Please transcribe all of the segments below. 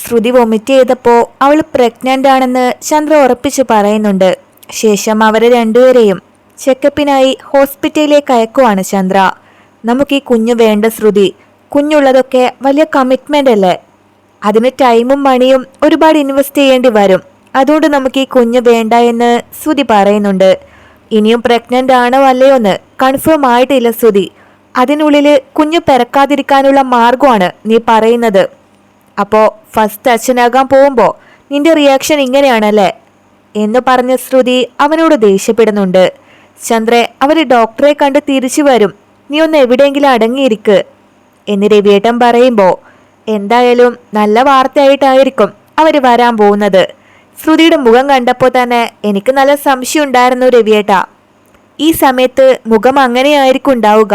ശ്രുതി vomit ചെയ്തപ്പോൾ അവൾ pregnant ആണെന്ന് ചന്ദ്ര ഉറപ്പിച്ച് പറയുന്നുണ്ട്. ശേഷം അവരെ രണ്ടുപേരെയും ചെക്കപ്പിനായി ഹോസ്പിറ്റലിലേക്ക് അയക്കുവാണ് ചന്ദ്ര. നമുക്ക് ഈ കുഞ്ഞു വേണ്ട ശ്രുതി. കുഞ്ഞുള്ളതൊക്കെ വലിയ കമ്മിറ്റ്മെന്റ് അല്ലേ? അതിന് ടൈമും മണിയും ഒരുപാട് ഇൻവെസ്റ്റ് ചെയ്യേണ്ടി വരും. അതുകൊണ്ട് നമുക്ക് ഈ കുഞ്ഞ് വേണ്ട എന്ന് ശ്രുതി പറയുന്നുണ്ട്. ഇനിയും പ്രഗ്നന്റ് ആണോ അല്ലയോ എന്ന് കൺഫേം ആയിട്ടില്ല ശ്രുതി. അതിനുള്ളിൽ കുഞ്ഞ് പിറക്കാതിരിക്കാനുള്ള മാർഗമാണ് നീ പറയുന്നത്. അപ്പോൾ ഫസ്റ്റ് അച്ഛനാകാൻ പോകുമ്പോൾ നിന്റെ റിയാക്ഷൻ ഇങ്ങനെയാണല്ലേ? എന്ന് പറഞ്ഞ ശ്രുതി അവനോട് ദേഷ്യപ്പെടുന്നുണ്ട്. ചന്ദ്രെ അവർ ഡോക്ടറെ കണ്ട് തിരിച്ചു വരും. നീ ഒന്ന് എവിടെയെങ്കിലും അടങ്ങിയിരിക്ക്. എന്ന് രവിയേട്ടൻ പറയുമ്പോൾ എന്തായാലും നല്ല വാർത്തയായിട്ടായിരിക്കും അവർ വരാൻ പോകുന്നത്. ശ്രുതിയുടെ മുഖം കണ്ടപ്പോൾ തന്നെ എനിക്ക് നല്ല സംശയം ഉണ്ടായിരുന്നു രവിയേട്ട. ഈ സമയത്ത് മുഖം അങ്ങനെയായിരിക്കും ഉണ്ടാവുക.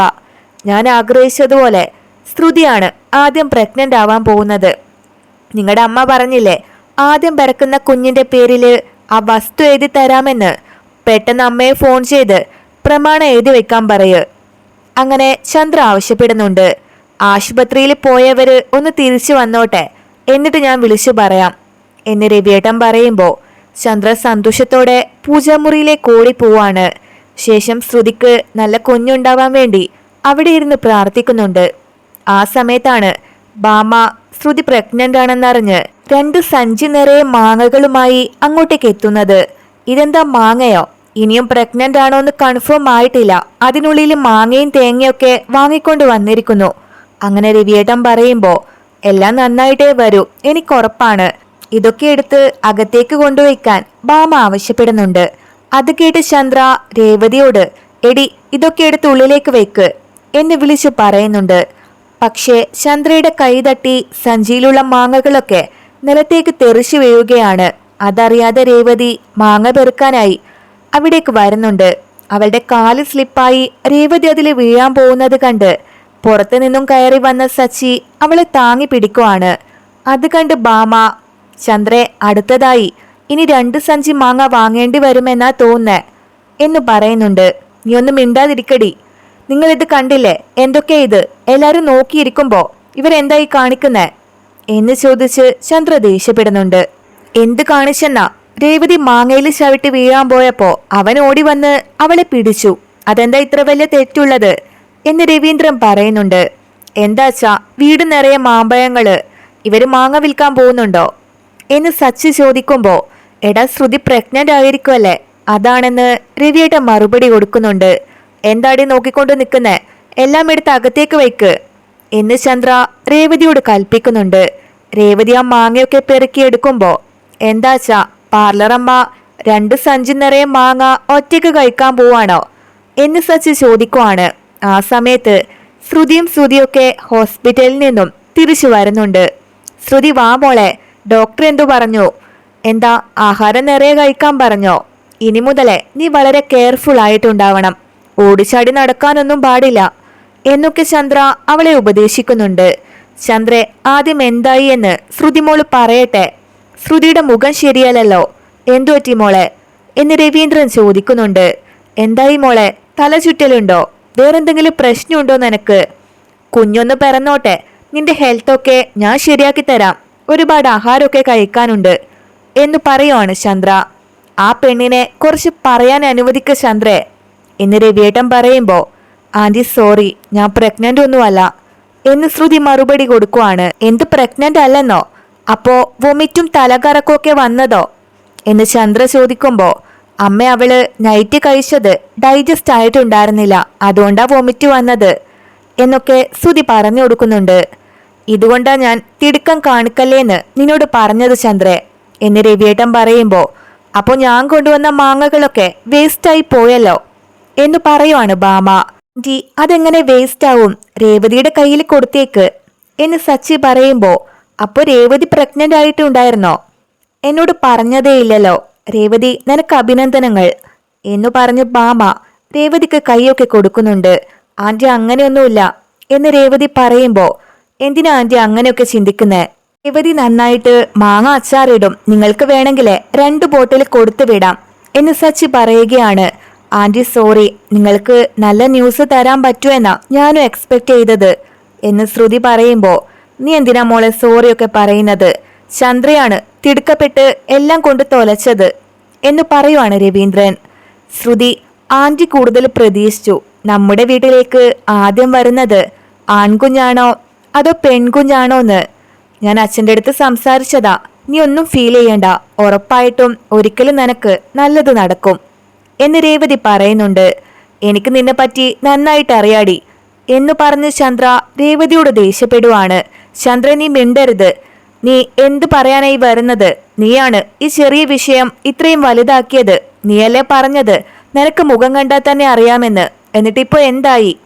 ഞാൻ ആഗ്രഹിച്ചതുപോലെ ശ്രുതിയാണ് ആദ്യം പ്രഗ്നന്റ് ആവാൻ പോകുന്നത്. നിങ്ങളുടെ അമ്മ പറഞ്ഞില്ലേ ആദ്യം പിറക്കുന്ന കുഞ്ഞിന്റെ പേരിൽ ആ വസ്തു എഴുതി തരാമെന്ന്. പെട്ടെന്ന് അമ്മയെ ഫോൺ ചെയ്ത് പ്രമാണം എഴുതി വെക്കാൻ പറയൂ. അങ്ങനെ ചന്ദ്ര ആവശ്യപ്പെടുന്നുണ്ട്. ആശുപത്രിയിൽ പോയവര് ഒന്ന് തിരിച്ചു വന്നോട്ടെ എന്നിട്ട് ഞാൻ വിളിച്ചു പറയാം. എന്ന് രവിയേട്ടൻ പറയുമ്പോൾ ചന്ദ്ര സന്തോഷത്തോടെ പൂജാമുറിയിലേക്ക് ഓടി പോവാണ് ശേഷം ശ്രുതിക്ക് നല്ല കുഞ്ഞുണ്ടാവാൻ വേണ്ടി അവിടെ ഇരുന്ന് പ്രാർത്ഥിക്കുന്നുണ്ട്. ആ സമയത്താണ് ബാമ ശ്രുതി പ്രഗ്നന്റ് ആണെന്നറിഞ്ഞ് രണ്ട് സഞ്ചി നിറയെ മാങ്ങകളുമായി അങ്ങോട്ടേക്ക് എത്തുന്നത്. ഇതെന്താ മാങ്ങയോ? ഇനിയും പ്രഗ്നന്റ് ആണോ എന്ന് കൺഫേം ആയിട്ടില്ല. അതിനുള്ളിൽ മാങ്ങയും തേങ്ങയൊക്കെ വാങ്ങിക്കൊണ്ട് വന്നിരിക്കുന്നു. അങ്ങനെ രവിയേട്ടൻ പറയുമ്പോ എല്ലാം നന്നായിട്ടേ വരൂ. എനിക്ക് എനിക്കുറപ്പാണ് ഇതൊക്കെ എടുത്ത് അകത്തേക്ക് കൊണ്ടുവയ്ക്കാൻ ബാമ ആവശ്യപ്പെടുന്നുണ്ട്. അത് കേട്ട് ചന്ദ്ര രേവതിയോട് എടി ഇതൊക്കെ എടുത്ത് ഉള്ളിലേക്ക് വെക്ക്. എന്ന് വിളിച്ചു പറയുന്നുണ്ട്. പക്ഷേ ചന്ദ്രയുടെ കൈതട്ടി സഞ്ചിയിലുള്ള മാങ്ങകളൊക്കെ നിലത്തേക്ക് തെറിച്ചു വീഴുകയാണ്. അതറിയാതെ രേവതി മാങ്ങ പെറുക്കാനായി അവിടേക്ക് വരുന്നുണ്ട്. അവളുടെ കാൽ സ്ലിപ്പായി രേവതി അതിൽ വീഴാൻ പോകുന്നത് കണ്ട് പുറത്തു നിന്നും കയറി വന്ന സച്ചി അവളെ താങ്ങി പിടിക്കുവാണ്. അത് കണ്ട് ബാമ ചന്ദ്രെ അടുത്തതായി ഇനി രണ്ട് സഞ്ചി മാങ്ങ വാങ്ങേണ്ടി വരുമെന്നാ തോന്നുന്നേ എന്ന് പറയുന്നുണ്ട്. നീ ഒന്ന് മിണ്ടാതിരിക്കടി. നിങ്ങൾ ഇത് കണ്ടില്ലേ? എന്തൊക്കെ ഇത്? എല്ലാരും നോക്കിയിരിക്കുമ്പോ ഇവരെന്തായി കാണിക്കുന്നേ? എന്ന് ചോദിച്ച് ചന്ദ്ര ദേഷ്യപ്പെടുന്നുണ്ട്. എന്ത് കാണിച്ചെന്നാ? രേവതി മാങ്ങയിൽ ചവിട്ടി വീഴാൻ പോയപ്പോ അവൻ ഓടി വന്ന് അവളെ പിടിച്ചു. അതെന്താ ഇത്ര വലിയ തെറ്റുള്ളത്? എന്ന് രവീന്ദ്രൻ പറയുന്നുണ്ട്. എന്താച്ചാ വീട് നിറയെ മാമ്പഴങ്ങൾ. ഇവർ മാങ്ങ വിൽക്കാൻ പോകുന്നുണ്ടോ? എന്ന് സച്ചി ചോദിക്കുമ്പോ എടാ ശ്രുതി പ്രഗ്നന്റ് ആയിരിക്കുമല്ലേ അതാണെന്ന് രവിയേട്ട മറുപടി കൊടുക്കുന്നുണ്ട്. എന്താടി നോക്കിക്കൊണ്ട് നിൽക്കുന്നേ? എല്ലാം എടുത്ത് അകത്തേക്ക് വയ്ക്ക്. എന്ന് ചന്ദ്ര രേവതിയോട് കൽപ്പിക്കുന്നുണ്ട്. രേവതി ആ മാങ്ങയൊക്കെ പെറുക്കിയെടുക്കുമ്പോ എന്താച്ചാ പാർലറമ്മ രണ്ട് സഞ്ചി നിറയെ മാങ്ങ ഒറ്റയ്ക്ക് കഴിക്കാൻ പോവാണോ? എന്ന് സച്ചി ചോദിക്കുവാണ്. ആ സമയത്ത് ശ്രുതിയും ശ്രുതിയൊക്കെ ഹോസ്പിറ്റലിൽ നിന്നും തിരിച്ചു വരുന്നുണ്ട്. ശ്രുതി വാ മോളെ ഡോക്ടർ എന്തു പറഞ്ഞു. എന്താ ആഹാരം നിറയെ കഴിക്കാൻ പറഞ്ഞോ? ഇനി മുതലേ നീ വളരെ കെയർഫുൾ ആയിട്ടുണ്ടാവണം. ഓടിച്ചാടി നടക്കാനൊന്നും പാടില്ല എന്നൊക്കെ ചന്ദ്ര അവളെ ഉപദേശിക്കുന്നുണ്ട്. ചന്ദ്രെ ആദ്യം എന്തായി എന്ന് ശ്രുതിമോൾ പറയട്ടെ. ശ്രുതിയുടെ മുഖം ശരിയല്ലല്ലോ. എന്തു പറ്റി മോളെ? എന്ന് രവീന്ദ്രൻ ചോദിക്കുന്നുണ്ട്. എന്തായി മോളെ? തല ചുറ്റലുണ്ടോ? വേറെന്തെങ്കിലും പ്രശ്നമുണ്ടോ നിനക്ക്? കുഞ്ഞൊന്ന് പിറന്നോട്ടെ. നിന്റെ ഹെൽത്തൊക്കെ ഞാൻ ശരിയാക്കി തരാം. ഒരുപാട് ആഹാരമൊക്കെ കഴിക്കാനുണ്ട് എന്ന് പറയുവാണ് ചന്ദ്ര. ആ പെണ്ണിനെ കുറച്ച് പറയാൻ അനുവദിക്ക ചന്ദ്രേ. എന്ന് രവിയേട്ടൻ പറയുമ്പോ ആന്റി സോറി ഞാൻ പ്രഗ്നന്റ് ഒന്നുമല്ല. എന്ന് ശ്രുതി മറുപടി കൊടുക്കുവാണ്. എന്ത് പ്രഗ്നന്റ് അല്ലെന്നോ? അപ്പോ വൊമിറ്റും തലകറക്കമൊക്കെ വന്നതോ? എന്ന് ചന്ദ്ര ചോദിക്കുമ്പോ അമ്മ അവൾ നൈറ്റ് കഴിച്ചത് ഡൈജസ്റ്റ് ആയിട്ടുണ്ടായിരുന്നില്ല. അതുകൊണ്ടാ വൊമിറ്റ് വന്നത്. എന്നൊക്കെ ശ്രുതി പറഞ്ഞു കൊടുക്കുന്നുണ്ട്. ഇതുകൊണ്ടാ ഞാൻ തിടുക്കം കാണിക്കല്ലേന്ന് നിന്നോട് പറഞ്ഞത് ചന്ദ്രേ. എന്ന് രവിയേട്ടൻ പറയുമ്പോ അപ്പോ ഞാൻ കൊണ്ടുവന്ന മാങ്ങകളൊക്കെ വേസ്റ്റായി പോയല്ലോ. എന്ന് പറയുവാണ് ബാമ. ആന്റി അതെങ്ങനെ വേസ്റ്റ് ആവും? രേവതിയുടെ കയ്യിൽ കൊടുത്തേക്ക്. എന്ന് സച്ചി പറയുമ്പോ അപ്പൊ രേവതി പ്രഗ്നന്റ് ആയിട്ടുണ്ടായിരുന്നോ? എന്നോട് പറഞ്ഞതേ ഇല്ലല്ലോ രേവതി നിനക്ക് അഭിനന്ദനങ്ങൾ. എന്നു പറഞ്ഞ് ബാമ രേവതിക്ക് കൈയൊക്കെ കൊടുക്കുന്നുണ്ട്. ആന്റി അങ്ങനെയൊന്നുമില്ല. എന്ന് രേവതി പറയുമ്പോ എന്തിനാ ആന്റി അങ്ങനെയൊക്കെ ചിന്തിക്കുന്നേ? രേവതി നന്നായിട്ട് മാങ്ങ അച്ചാറിടും. നിങ്ങൾക്ക് വേണമെങ്കിലേ രണ്ട് ബോട്ടിൽ കൊടുത്തു വിടാം. എന്ന് സച്ചി പറയുകയാണ്. ആന്റി സോറി നിങ്ങൾക്ക് നല്ല ന്യൂസ് തരാൻ പറ്റുമെന്നാ ഞാനും എക്സ്പെക്ട് ചെയ്തത്. എന്ന് ശ്രുതി പറയുമ്പോൾ നീ എന്തിനാ മോളെ സോറിയൊക്കെ പറയുന്നത്? ചന്ദ്രയാണ് തിടുക്കപ്പെട്ട് എല്ലാം കൊണ്ട് തൊലച്ചത്. എന്ന് പറയുവാണ് രവീന്ദ്രൻ. ശ്രുതി ആന്റി കൂടുതൽ പ്രതീക്ഷിച്ചു നമ്മുടെ വീട്ടിലേക്ക് ആദ്യം വരുന്നത് ആൺകുഞ്ഞാണോ അതോ പെൺകുഞ്ഞാണോ എന്ന് ഞാൻ അച്ഛന്റെ അടുത്ത് സംസാരിച്ചതാ. നീ ഒന്നും ഫീൽ ചെയ്യണ്ട. ഉറപ്പായിട്ടും ഒരിക്കലും നിനക്ക് നല്ലത് നടക്കും. എന്ന് രേവതി പറയുന്നുണ്ട്. എനിക്ക് നിന്നെ പറ്റി നന്നായിട്ട് അറിയാടി എന്ന് പറഞ്ഞ് ചന്ദ്ര രേവതിയോട് ദേഷ്യപ്പെടുവാണ്. ചന്ദ്ര നീ മിണ്ടരുത്. നീ എന്ത് പറയാനായി വരുന്നത്? നീയാണ് ഈ ചെറിയ വിഷയം ഇത്രയും വലുതാക്കിയത്. നീയല്ലേ പറഞ്ഞത്? നിനക്ക് മുഖം കണ്ടാൽ തന്നെ അറിയാമെന്ന്. എന്നിട്ടിപ്പോ എന്തായി?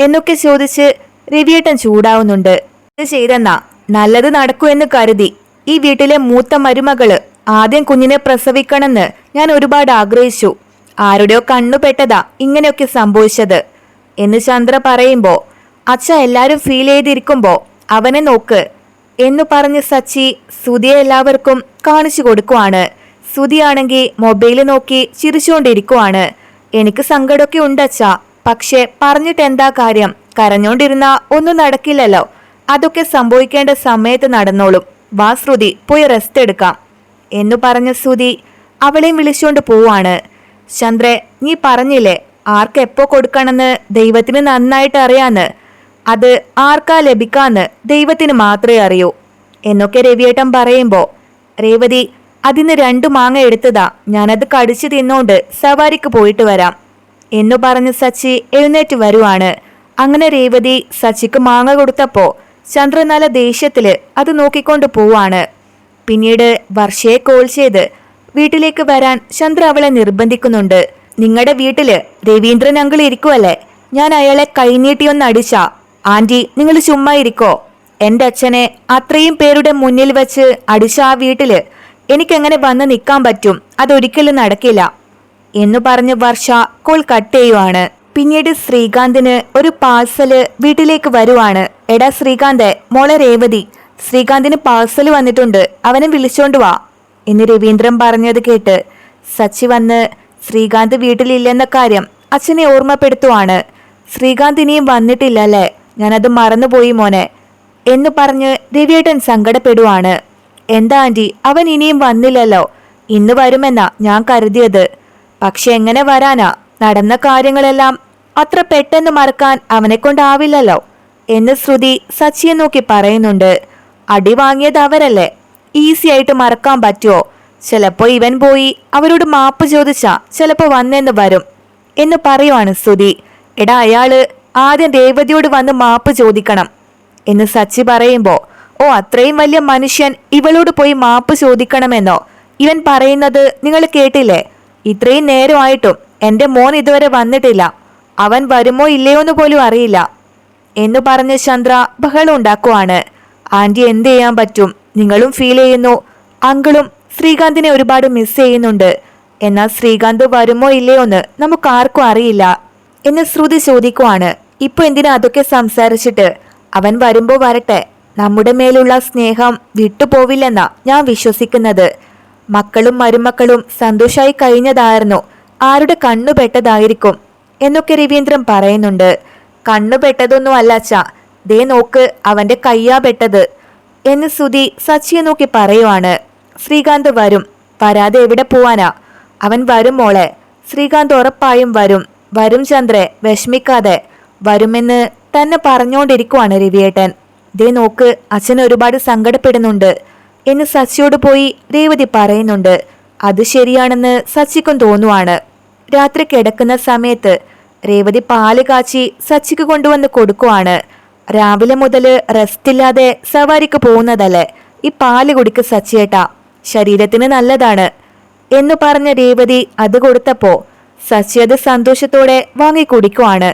എന്നൊക്കെ ചോദിച്ച് രവിയേട്ടൻ ചൂടാവുന്നുണ്ട്. ഇത് ചെയ്തെന്നാ? നല്ലത് നടക്കൂ എന്ന് കരുതി. ഈ വീട്ടിലെ മൂത്ത മരുമകൾ ആദ്യം കുഞ്ഞിനെ പ്രസവിക്കണമെന്ന് ഞാൻ ഒരുപാട് ആഗ്രഹിച്ചു. ആരുടെയോ കണ്ണുപെട്ടതാ ഇങ്ങനെയൊക്കെ സംഭവിച്ചത്. എന്ന് ചന്ദ്ര പറയുമ്പോ അച്ഛ എല്ലാരും ഫീൽ ചെയ്തിരിക്കുമ്പോ അവനെ നോക്ക് എന്ന് പറഞ്ഞ് സച്ചി സുതിയെ എല്ലാവർക്കും കാണിച്ചു കൊടുക്കുവാണ്. സുതിയാണെങ്കിൽ മൊബൈൽ നോക്കി ചിരിച്ചുകൊണ്ടിരിക്കുവാണ്. എനിക്ക് സങ്കടമൊക്കെ ഉണ്ടച്ച പക്ഷെ പറഞ്ഞിട്ട് എന്താ കാര്യം? കരഞ്ഞോണ്ടിരുന്ന ഒന്നും നടക്കില്ലല്ലോ. അതൊക്കെ സംഭവിക്കേണ്ട സമയത്ത് നടന്നോളും. വാ ശ്രുതി പോയി റെസ്റ്റ് എടുക്കാം. എന്നു പറഞ്ഞ ശ്രുതി അവളെയും വിളിച്ചുകൊണ്ട് പോവാണ്. ചന്ദ്രെ നീ പറഞ്ഞില്ലേ ആർക്ക് എപ്പോ കൊടുക്കണമെന്ന് ദൈവത്തിന് നന്നായിട്ട് അറിയാന്ന്? അത് ആർക്കാ ലഭിക്കാന്ന് ദൈവത്തിന് മാത്രമേ അറിയൂ. എന്നൊക്കെ രവിയേട്ടൻ പറയുമ്പോ രേവതി അതിന് രണ്ടു മാങ്ങ എടുത്തതാ. ഞാനത് കടിച്ചു തിന്നോണ്ട് സവാരിക്ക് പോയിട്ട് വരാം. എന്നു പറഞ്ഞ് സച്ചി എഴുന്നേറ്റ് വരുവാണ്. അങ്ങനെ രേവതി സച്ചിക്ക് മാങ്ങ കൊടുത്തപ്പോ ചന്ദ്രനല ദേഷ്യത്തിൽ അത് നോക്കിക്കൊണ്ട് പോവാണ്. പിന്നീട് വർഷയെ കോൾ ചെയ്ത് വീട്ടിലേക്ക് വരാൻ ചന്ദ്ര അവളെ നിർബന്ധിക്കുന്നുണ്ട്. നിങ്ങളുടെ വീട്ടിൽ രവീന്ദ്രൻ അങ്കിൾ ഇരിക്കുവല്ലേ? ഞാൻ അയാളെ കൈനീട്ടിയൊന്ന് അടിച്ച. ആന്റി നിങ്ങൾ ചുമ്മാ ഇരിക്കോ. എന്റെ അച്ഛനെ അത്രയും പേരുടെ മുന്നിൽ വെച്ച് അടിച്ച ആ വീട്ടിൽ എനിക്കെങ്ങനെ വന്ന് നിൽക്കാൻ പറ്റും? അതൊരിക്കലും നടക്കില്ല. എന്നു പറഞ്ഞ് വർഷ കോൾ കട്ട് ചെയ്യുവാണ്. പിന്നീട് ശ്രീകാന്തിന് ഒരു പാഴ്സൽ വീട്ടിലേക്ക് വരുവാണ്. എടാ ശ്രീകാന്തെ മോളെ രേവതി. ശ്രീകാന്തിന് പാഴ്സൽ വന്നിട്ടുണ്ട്. അവനെ വിളിച്ചോണ്ട് വാ. എന്ന് രവീന്ദ്രൻ പറഞ്ഞത് കേട്ട് സച്ചി വന്ന് ശ്രീകാന്ത് വീട്ടിലില്ലെന്ന കാര്യം അച്ഛനെ ഓർമ്മപ്പെടുത്തുവാണ്. ശ്രീകാന്ത് ഇനിയും വന്നിട്ടില്ലല്ലേ? ഞാനത് മറന്നുപോയി മോനെ എന്ന് പറഞ്ഞ് രവിയേട്ടൻ സങ്കടപ്പെടുവാണ്. എന്താ ആന്റി അവൻ ഇനിയും വന്നില്ലല്ലോ. ഇന്ന് വരുമെന്നാ ഞാൻ കരുതിയത്. പക്ഷെ എങ്ങനെ വരാനാ? നടന്ന കാര്യങ്ങളെല്ലാം അത്ര പെട്ടെന്ന് മറക്കാൻ അവനെ കൊണ്ടാവില്ലല്ലോ എന്ന് ശ്രുതി സച്ചിയെ നോക്കി പറയുന്നുണ്ട്. അടി വാങ്ങിയത് അവരല്ലേ? ഈസി ആയിട്ട് മറക്കാൻ പറ്റുമോ ചിലപ്പോ ഇവൻ പോയി അവരോട് മാപ്പ് ചോദിച്ചാ ചിലപ്പോ വന്നെന്ന് വരും. എന്ന് പറയുവാണ് സ്തുതി എടാ അയാൾ ആദ്യം രേവതിയോട് വന്ന് മാപ്പ് ചോദിക്കണം. എന്ന് സച്ചി പറയുമ്പോ ഓ അത്രയും വലിയ മനുഷ്യൻ ഇവളോട് പോയി മാപ്പ് ചോദിക്കണമെന്നോ? ഇവൻ പറയുന്നത് നിങ്ങൾ കേട്ടില്ലേ? ഇത്രയും നേരമായിട്ടും എന്റെ മോൻ ഇതുവരെ വന്നിട്ടില്ല. അവൻ വരുമോ ഇല്ലയോ എന്ന് പോലും അറിയില്ല. എന്ന് പറഞ്ഞ് ചന്ദ്ര ബഹളം ഉണ്ടാക്കുവാണ്. ആന്റി എന്ത് ചെയ്യാൻ പറ്റും? നിങ്ങളും ഫീൽ ചെയ്യുന്നു. അങ്കിളും ശ്രീകാന്തിനെ ഒരുപാട് മിസ് ചെയ്യുന്നുണ്ട്. എന്നാൽ ശ്രീകാന്ത് വരുമോ ഇല്ലയോ എന്ന് നമുക്ക് ആർക്കും അറിയില്ല. എന്ന് ശ്രുതി ചോദിക്കുവാണ്. ഇപ്പൊ എന്തിനാ അതൊക്കെ സംസാരിച്ചിട്ട്? അവൻ വരുമ്പോ വരട്ടെ. നമ്മുടെ മേലുള്ള സ്നേഹം വിട്ടുപോവില്ലെന്ന ഞാൻ വിശ്വസിക്കുന്നത്. മക്കളും മരുമക്കളും സന്തോഷായി കഴിഞ്ഞതായിരുന്നു. ആരുടെ കണ്ണുപെട്ടതായിരിക്കും എന്നൊക്കെ രവീന്ദ്രൻ പറയുന്നുണ്ട്. കണ്ണുപെട്ടതൊന്നും അല്ല അച്ഛ. ദേ നോക്ക് അവന്റെ കയ്യാ പെട്ടത്. എന്ന് സുധി സച്ചിയെ നോക്കി പറയുവാണ്. ശ്രീകാന്ത് വരും. വരാതെ എവിടെ പോവാനാ? അവൻ വരും മോളെ. ശ്രീകാന്ത് ഉറപ്പായും വരും. വരും ചന്ദ്രെ വിഷമിക്കാതെ. വരുമെന്ന് തന്നെ പറഞ്ഞുകൊണ്ടിരിക്കുവാണ് രവിയേട്ടൻ. ദേ നോക്ക് അച്ഛൻ ഒരുപാട് സങ്കടപ്പെടുന്നുണ്ട് എന്ന് സച്ചിയോട് പോയി രേവതി പറയുന്നുണ്ട്. അത് ശരിയാണെന്ന് സച്ചിക്കും തോന്നുവാണ്. രാത്രി കിടക്കുന്ന സമയത്ത് രേവതി പാൽ കാച്ചി സച്ചിക്ക് കൊണ്ടുവന്ന് കൊടുക്കുവാണ്. രാവിലെ മുതൽ റെസ്റ്റ് ഇല്ലാതെ സവാരിക്ക് പോകുന്നതല്ലേ? ഈ പാൽ കുടിക്ക് സച്ചിയേട്ടാ. ശരീരത്തിന് നല്ലതാണ്. എന്നു പറഞ്ഞ രേവതി അത് കൊടുത്തപ്പോ സച്ചി അത് സന്തോഷത്തോടെ വാങ്ങി കുടിക്കുവാണ്.